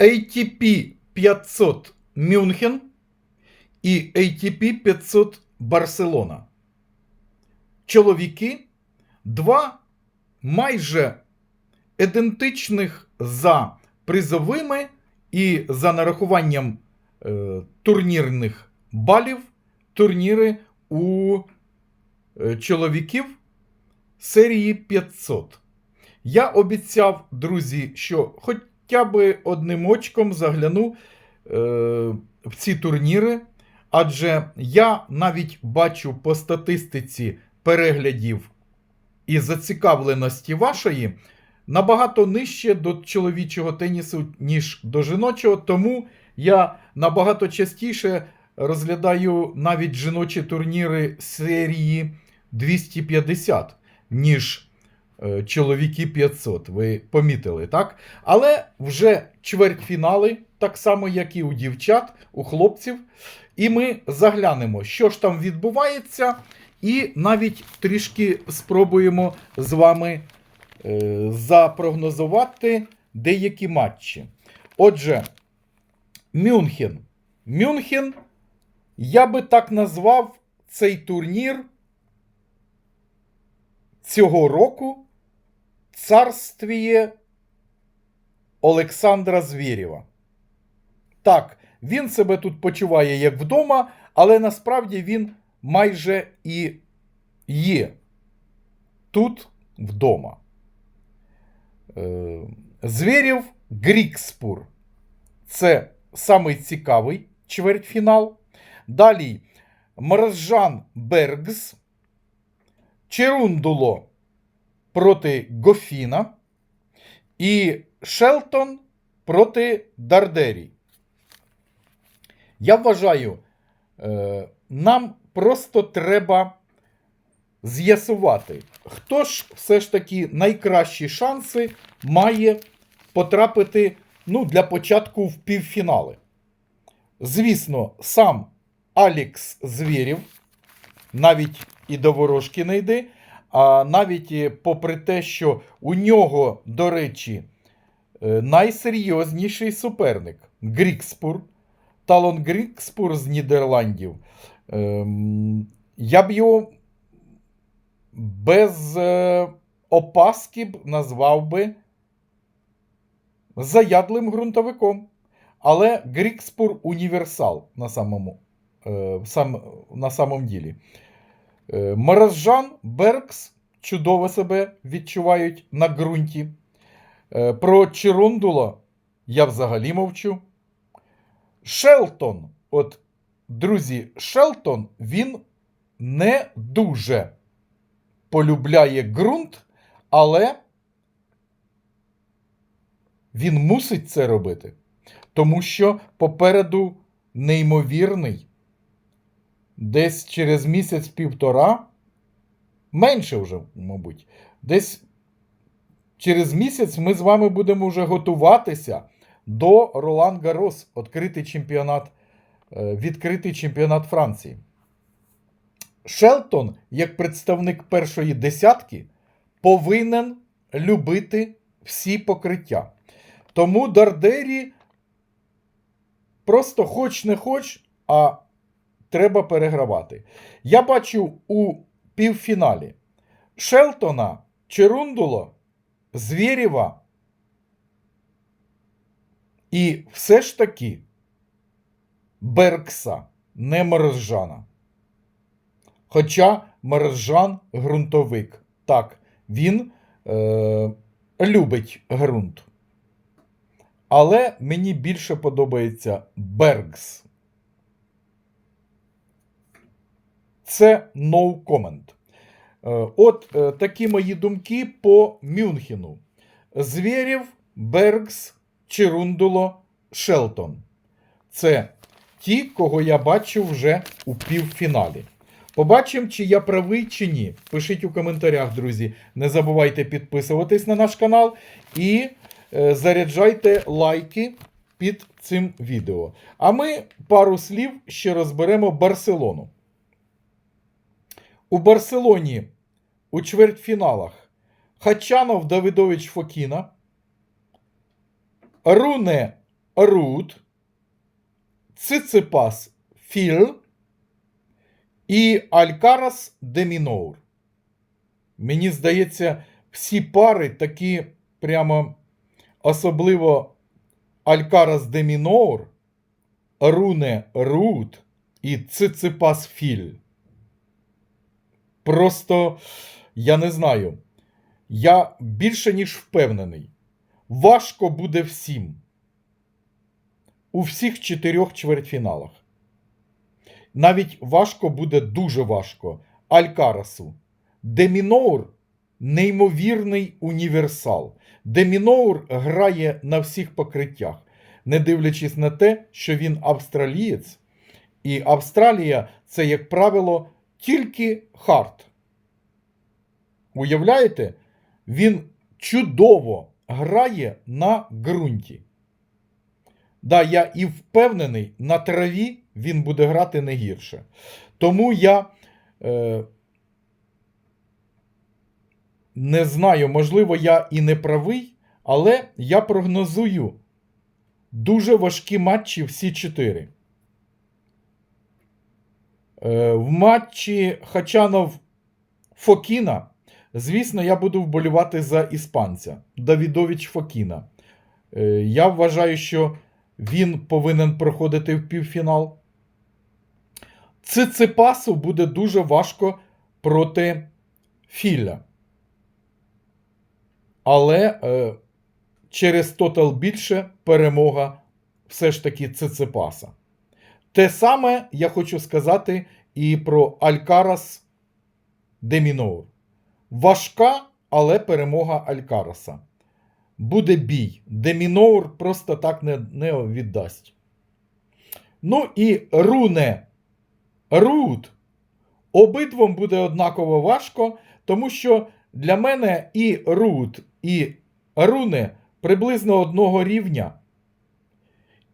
ATP 500 Мюнхен і ATP 500 Барселона. Чоловіки два майже ідентичних за призовими і за нарахуванням е, турнірних балів турніри у е, чоловіків серії 500. Я обіцяв, друзі, що хоча б одним очком загляну е, в ці турніри, адже я навіть бачу по статистиці переглядів і зацікавленості вашої набагато нижче до чоловічого тенісу, ніж до жіночого, тому я набагато частіше розглядаю навіть жіночі турніри серії 250, ніж чоловіки 500. Ви помітили, так? Але вже чвертьфінали, так само, як і у дівчат, у хлопців. І ми заглянемо, що ж там відбувається, і навіть трішки спробуємо з вами е, запрогнозувати деякі матчі. Отже, Мюнхен. Мюнхен, я би так назвав цей турнір цього року царствіє Олександра Звєрєва. Так, він себе тут почуває як вдома, але насправді він майже і є тут вдома. Е, Звєрєв Грікспур. Це самий цікавий чвертьфінал. Далі Маржан Бергс. Черундуло проти Гофіна. І Шелтон проти Дардері. Я вважаю, е, нам просто треба з'ясувати, хто ж все ж таки найкращі шанси має потрапити ну, для початку в півфінали. Звісно, сам Алікс Звєрєв навіть і до ворожки не йде, а навіть попри те, що у нього, до речі, е, найсерйозніший суперник Грікспур, Талон Грікспур з Нідерландів. Ем, Я б його без е, опаски б назвав би заядлим ґрунтовиком. Але Грікспур універсал на самому, е, сам, на самом ділі. Е, Маразжан, Беркс чудово себе відчувають на ґрунті. Е, Про Чирундула я взагалі мовчу. Шелтон, от, друзі, Шелтон він не дуже полюбляє ґрунт, але він мусить це робити. Тому що попереду неймовірний, десь через місяць-півтора, менше вже, мабуть, десь через місяць ми з вами будемо вже готуватися до Ролан Гарос, відкритий чемпіонат, е, відкритий чемпіонат Франції. Шелтон, як представник першої десятки, повинен любити всі покриття. Тому Дардері просто хоч не хоч, а треба перегравати. Я бачу у півфіналі Шелтона, Черундуло, Звєрєва. І все ж таки Беркса, не Мережана. Хоча Мережан ґрунтовик. Так, він е, любить ґрунт. Але мені більше подобається Бергс. Це no comment. Е, От е, такі мої думки по Мюнхену. Звєрєв, Бергс, Черундуло, Шелтон. Це ті, кого я бачу вже у півфіналі. Побачимо, чи я правий, чи ні. Пишіть у коментарях, друзі. Не забувайте підписуватись на наш канал і е, заряджайте лайки під цим відео. А ми пару слів ще розберемо Барселону. У Барселоні у чвертьфіналах Хачанов Давидович Фокіна, Руне Рут, Циципас Філ і Алькарас де Міноур. Мені здається, всі пари такі прямо особливо Алькарас де Міноур, Руне Рут і Циципас Філь. Просто я не знаю. Я більше ніж впевнений. Важко буде всім. У всіх чотирьох чвертьфіналах. Навіть важко буде дуже важко Алькарасу. Деміноур неймовірний універсал. Деміноур грає на всіх покриттях, не дивлячись на те, що він австралієць, і Австралія це, як правило, тільки хард. Уявляєте? Він чудово грає на ґрунті. Да, я і впевнений, на траві він буде грати не гірше. Тому я е, не знаю, можливо, я і не правий, але я прогнозую дуже важкі матчі всі чотири. Е, в матчі Хачанов Фокіна, звісно, я буду вболівати за іспанця Давідович Фокіна. Е, я вважаю, що він повинен проходити в півфінал. Циципасу буде дуже важко проти Філя. Але е, через тотал більше перемога все ж таки Циципаса. Те саме я хочу сказати і про Алькарас Деміноур. Важка, але перемога Алькараса. Буде бій. Деміноур просто так не, не віддасть. Ну і Руне. Рут. Обидвом буде однаково важко, тому що для мене і Рут, і Руне приблизно одного рівня.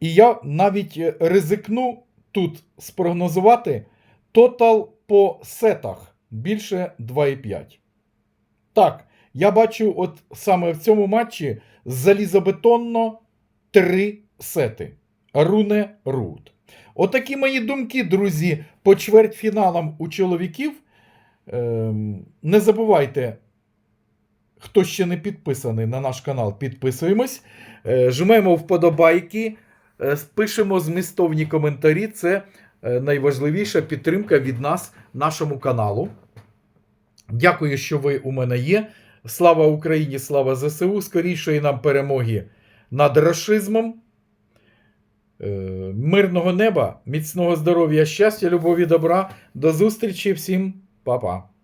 І я навіть е, ризикну тут спрогнозувати тотал по сетах більше 2,5. Так, я бачу, от саме в цьому матчі залізобетонно три сети. Руне Рут. Отакі мої думки, друзі, по чвертьфіналам у чоловіків. Ем, не забувайте, хто ще не підписаний на наш канал, підписуємось. Е, жмемо вподобайки, пишемо змістовні коментарі. Це е, найважливіша підтримка від нас нашому каналу. Дякую, що ви у мене є. Слава Україні, слава ЗСУ! Скорішої нам перемоги над рашизмом. Е, Мирного неба, міцного здоров'я, щастя, любові, добра. До зустрічі всім, Па-па.